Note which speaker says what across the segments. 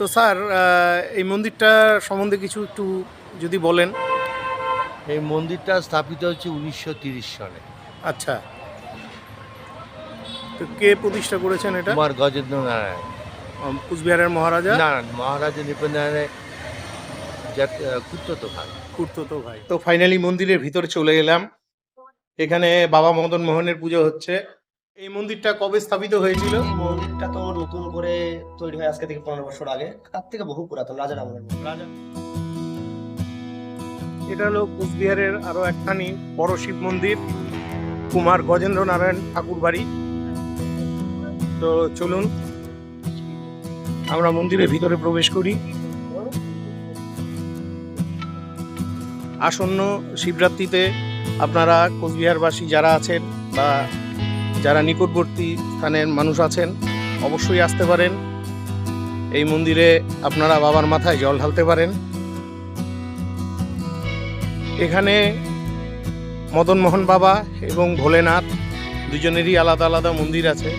Speaker 1: তো স্যার এই মন্দিরটা সম্বন্ধে কিছু একটু যদি বলেন।
Speaker 2: এই মন্দিরটা স্থাপিত হচ্ছে উনিশশো তিরিশ সালে।
Speaker 1: আচ্ছা। তো কে প্রতিষ্ঠা করেছেন এটা?
Speaker 2: কুমার গজেন্দ্র নারায়ণ।
Speaker 1: কুচবিহারের মহারাজা?
Speaker 2: না মহারাজা নৃপেন্দ্রনারায়ণের কুত্তত ভাই।
Speaker 1: কুর্ততো ভাই। তো ফাইনালি মন্দিরের ভিতরে চলে এলাম। এখানে বাবা মদন মোহনের পুজো হচ্ছে। এই মন্দিরটা কবে স্থাপিত হয়েছিল?
Speaker 3: মন্দিরটা তো নতুন করে তৈরি হয় আজকে থেকে পনেরো বছর আগে। তার থেকে? বহু পুরাতন রাজার আমলের
Speaker 1: রাজা। এটা হলো কুচবিহারের আরও একখানি বড় শিব মন্দির কুমার গজেন্দ্র নারায়ণ ঠাকুর বাড়ি। তো চলুন আমরা মন্দিরের ভিতরে প্রবেশ করি। আসন্ন শিবরাত্রিতে আপনারা কোচবিহারবাসী যারা আছেন বা যারা নিকটবর্তী স্থানের মানুষ আছেন, অবশ্যই আসতে পারেন। এই মন্দিরে আপনারা বাবার মাথায় জল ঢালতে পারেন। এখানে মদন মোহন বাবা এবং ভোলেনাথ দুজনেরই আলাদা আলাদা মন্দির আছে।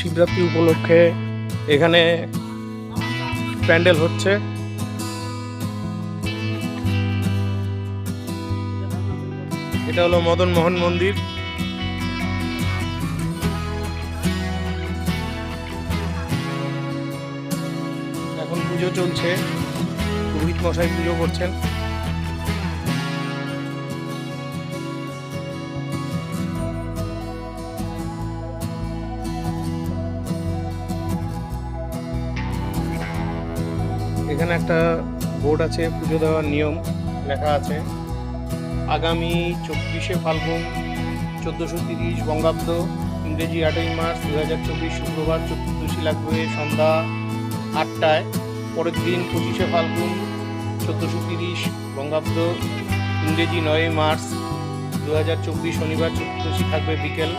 Speaker 1: শিবরাত্রি উপলক্ষে এখানে প্যান্ডেল হচ্ছে। এটা হলো মদন মোহন মন্দির। এখন পুজো চলছে। পুরোহিত মশাই পুজো করছেন। এখানে একটা বোর্ড আছে, পুজো দেওয়ার নিয়ম লেখা আছে। আগামী চব্বিশে ফাল্গুন, চোদ্দোশো তিরিশ বঙ্গাব্দ, ইংরেজি আটই মার্চ দু হাজার চব্বিশ শুক্রবার চতুর্দশী লাগবে সন্ধ্যা আটটায়। পরের দিন পঁচিশে ফাল্গুন, চোদ্দোশো তিরিশ বঙ্গাব্দ, ইংরেজি নয়ই মার্চ দু হাজার চব্বিশ শনিবার চতুর্দশী থাকবে বিকেল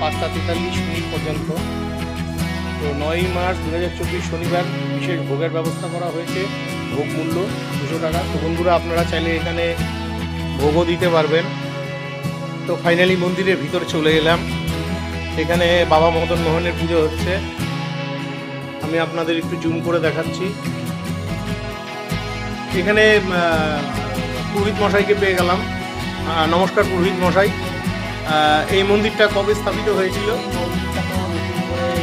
Speaker 1: পাঁচটা তেতাল্লিশ মিনিট পর্যন্ত। তো নয়ই মার্চ দু হাজার চব্বিশ শনিবার বিশেষ ভোগের ব্যবস্থা করা হয়েছে। ভোগ মূল্য দুশো টাকা। তো বন্ধুরা, আপনারা চাইলে এখানে ভোগও দিতে পারবেন। তো ফাইনালি মন্দিরের ভিতরে চলে এলাম। এখানে বাবা মদন মোহনের পুজো হচ্ছে। আমি আপনাদের একটু জুম করে দেখাচ্ছি। এখানে পুরোহিত মশাইকে পেয়ে গেলাম। নমস্কার পুরোহিত মশাই। এই মন্দিরটা কবে স্থাপিত হয়েছিল?
Speaker 3: হয়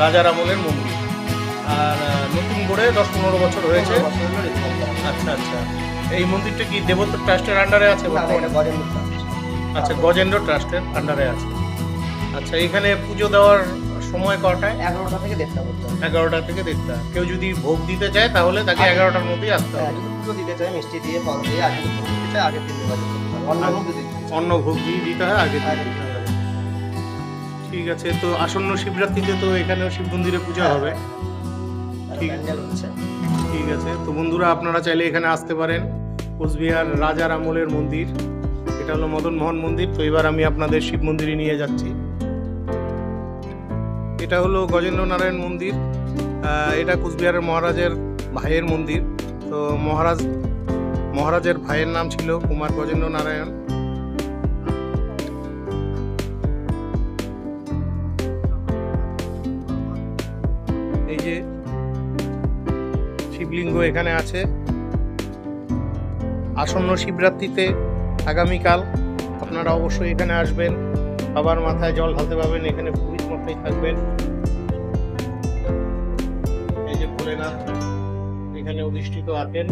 Speaker 3: রাজার আমলের মন্দির।
Speaker 1: আর নতুন করে দশ পনেরো বছর হয়েছে। আচ্ছা আচ্ছা এই মন্দিরটা কি দেবত্ব ট্রাস্টের আন্ডারে আছে। আচ্ছা গজেন্দ্র ট্রাস্টের আন্ডারে আছে আচ্ছা এখানে পুজো দেওয়ার সময় কটায়
Speaker 3: এগারোটা থেকে দেড়টা
Speaker 1: এগারোটা থেকে দেড়টা কেউ যদি ভোগ দিতে চায় তাহলে তাকে এগারোটার মধ্যেই আসতে
Speaker 3: হ্যাঁ,
Speaker 1: হবে
Speaker 3: পুজো দিতে চায় মিষ্টি দিয়ে ফল দিয়ে আগে দিতে চায় আগের দিন অন্য
Speaker 1: ভোগ দিয়ে দিতে হয় আগে হয়। ঠিক আছে তো আসন্ন শিবরাত্রিতে তো এখানেও শিব মন্দিরে পূজা
Speaker 3: হ্যাঁ।
Speaker 1: হবে ঠিক আছে।
Speaker 3: প্যান্ডেল হচ্ছে।
Speaker 1: ঠিক আছে। তো বন্ধুরা আপনারা চাইলে এখানে আসতে পারেন। কোচবিহার রাজার আমলের মন্দির। এটা হলো মদন মোহন মন্দির। তো এবার আমি আপনাদের শিব মন্দিরে নিয়ে যাচ্ছি। এটা হলো গজেন্দ্র নারায়ণ মন্দির। আহ, এটা কোচবিহারের মহারাজের ভাইয়ের মন্দির। তো মহারাজ মহারাজের ভাইয়ের নাম ছিল কুমার গজেন্দ্র নারায়ণ শিবলিঙ্গ এখানে আছে। আসন্ন শিবরাত্রিতে আগামীকাল আপনারা অবশ্যই এখানে আসবেন। বাবার মাথায় জল ঢালতে পারবেন, এখানে পুরোহিত মশাই থাকবেন। এই যে ভোলেনাথ, এখানে অধিষ্ঠিত আছেন।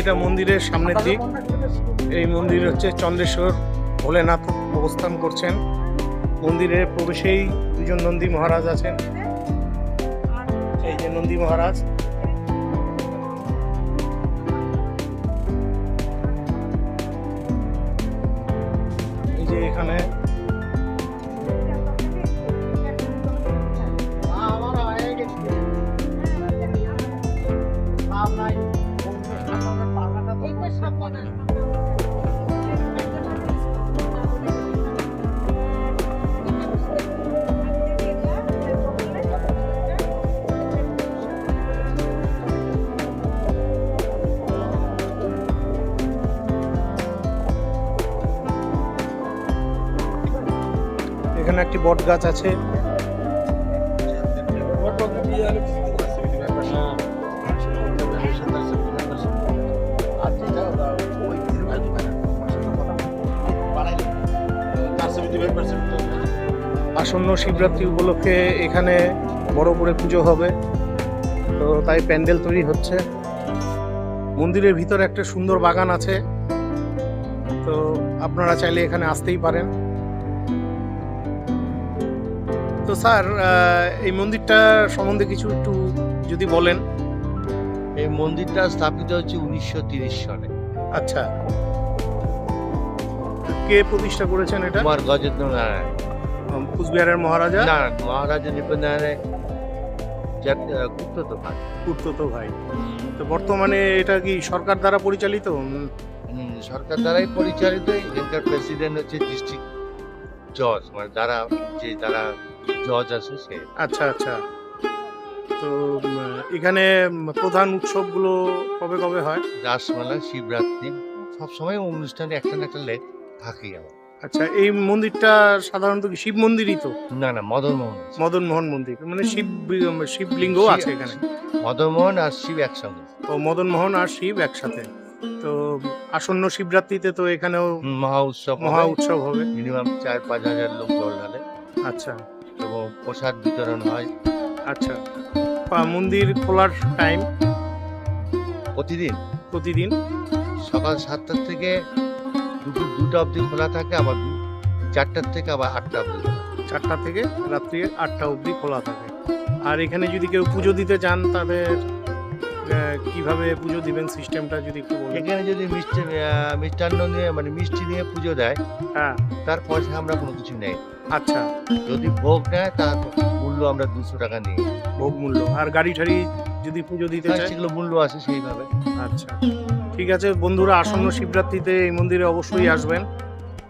Speaker 1: এটা মন্দিরের সামনের দিক। এই মন্দির হচ্ছে চন্দ্রেশ্বর ভোলেনাথ অবস্থান করছেন। মন্দিরের প্রবেশেই দুজন নন্দী মহারাজ আছেন। এই যে নন্দী মহারাজ। এই যে এখানে বট গাছ আছে। আসন্ন শিবরাত্রি উপলক্ষে এখানে বড় করে পুজো হবে। তো তাই প্যান্ডেল তৈরি হচ্ছে। মন্দিরের ভিতরে একটা সুন্দর বাগান আছে। তো আপনারা চাইলে এখানে আসতেই পারেন। তো স্যার এই মন্দিরটা সম্বন্ধে কিছু একটু যদি বলেন।
Speaker 2: এই মন্দিরটা স্থাপিত হচ্ছে উনিশশো তিরিশ সালে।
Speaker 1: আচ্ছা। কে প্রতিষ্ঠা করেছেন এটা?
Speaker 2: কুমার গজেন্দ্র নারায়ণ
Speaker 1: কুচবিহারের মহারাজা?
Speaker 2: না মহারাজা নৃপেন্দ্র কুপ্রত ভাই।
Speaker 1: কুর্ততো ভাই। তো বর্তমানে এটা কি সরকার দ্বারা পরিচালিত?
Speaker 2: সরকার দ্বারাই পরিচালিত। এখানকার প্রেসিডেন্ট হচ্ছে ডিস্ট্রিক্ট জজ মানে যারা যে যারা জজ আছে সে।
Speaker 1: আচ্ছা আচ্ছা। তো এখানে প্রধান উৎসবগুলো কবে কবে হয়?
Speaker 2: রাসমেলা শিবরাত্রি সবসময় অনুষ্ঠানে একটা না একটা লেখ থাকেই আমার।
Speaker 1: আচ্ছা এই মন্দিরটা সাধারণত কি শিব মন্দিরই তো?
Speaker 2: না না মদন মোহন
Speaker 1: মদন মোহন মন্দির মানে শিব শিবলিঙ্গ
Speaker 2: শিব-
Speaker 1: আছে এখানে।
Speaker 2: মদন মোহন আর শিব একসঙ্গে।
Speaker 1: ও মদন মোহন আর শিব একসাথে। তো আসন্ন শিবরাত্রিতে তো এখানেও
Speaker 2: মহা উৎসব
Speaker 1: মহা উৎসব হবে।
Speaker 2: মিনিমাম চার পাঁচ হাজার লোক জল ঢালে।
Speaker 1: আচ্ছা।
Speaker 2: এবং প্রসাদ বিতরণ হয়।
Speaker 1: আচ্ছা পা- মন্দির খোলার টাইম
Speaker 2: প্রতিদিন।
Speaker 1: প্রতিদিন?
Speaker 2: সকাল সাতটার থেকে দুপুর দুটো অবধি খোলা থাকে আবার চারটার থেকে আবার আটটা অবধি
Speaker 1: চারটা থেকে রাত্রি আটটা অবধি খোলা থাকে। আর এখানে যদি কেউ পুজো দিতে চান তাদের কীভাবে পুজো দিবেন সিস্টেমটা যদি একটু বলেন?
Speaker 2: এখানে যদি মিষ্টি মিষ্টান্ন নিয়ে মানে মিষ্টি নিয়ে পুজো দেয়
Speaker 1: হ্যাঁ।
Speaker 2: তার পয়সা আমরা কোনো কিছু নেই।
Speaker 1: আচ্ছা।
Speaker 2: যদি ভোগ নেয় তার মূল্য আমরা দুশো টাকা নিই।
Speaker 1: ভোগ মূল্য। আর গাড়ি ঠাড়ি যদি পুজো দিতে চায়?
Speaker 2: সেগুলো মূল্য আছে সেইভাবে।
Speaker 1: আচ্ছা। ঠিক আছে বন্ধুরা আসন্ন শিবরাত্রিতে এই মন্দিরে অবশ্যই আসবেন।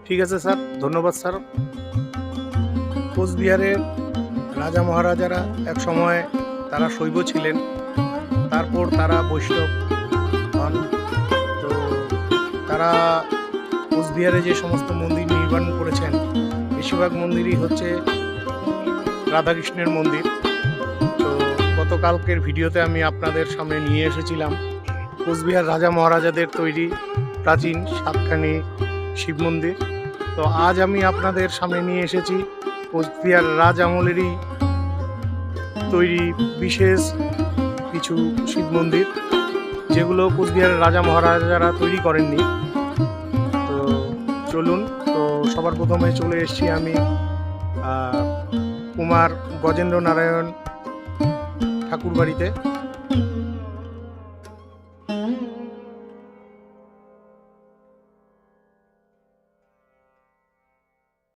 Speaker 1: ঠিক আছে স্যার। ধন্যবাদ স্যার। কোচবিহারের রাজা মহারাজারা এক সময় তারা শৈব ছিলেন। তারপর তারা বৈষ্ণব হন। তো তারা কোচবিহারে যে সমস্ত মন্দির নির্মাণ করেছেন, বেশিরভাগ মন্দিরই হচ্ছে রাধাকৃষ্ণের মন্দির। তো গতকালকের ভিডিওতে আমি আপনাদের সামনে নিয়ে এসেছিলাম। কোচবিহার রাজা মহারাজাদের তৈরি প্রাচীন সাতখানি শিব মন্দির। তো আজ আমি আপনাদের সামনে নিয়ে এসেছি কোচবিহার রাজ আমলেরই তৈরি বিশেষ কিছু শিব মন্দির, যেগুলো কুচবিহারের রাজা মহারাজারা তৈরি করেননি। তো চলুন, তো সবার প্রথমে চলে এসেছি আমি কুমার গজেন্দ্র নারায়ণ ঠাকুর বাড়িতে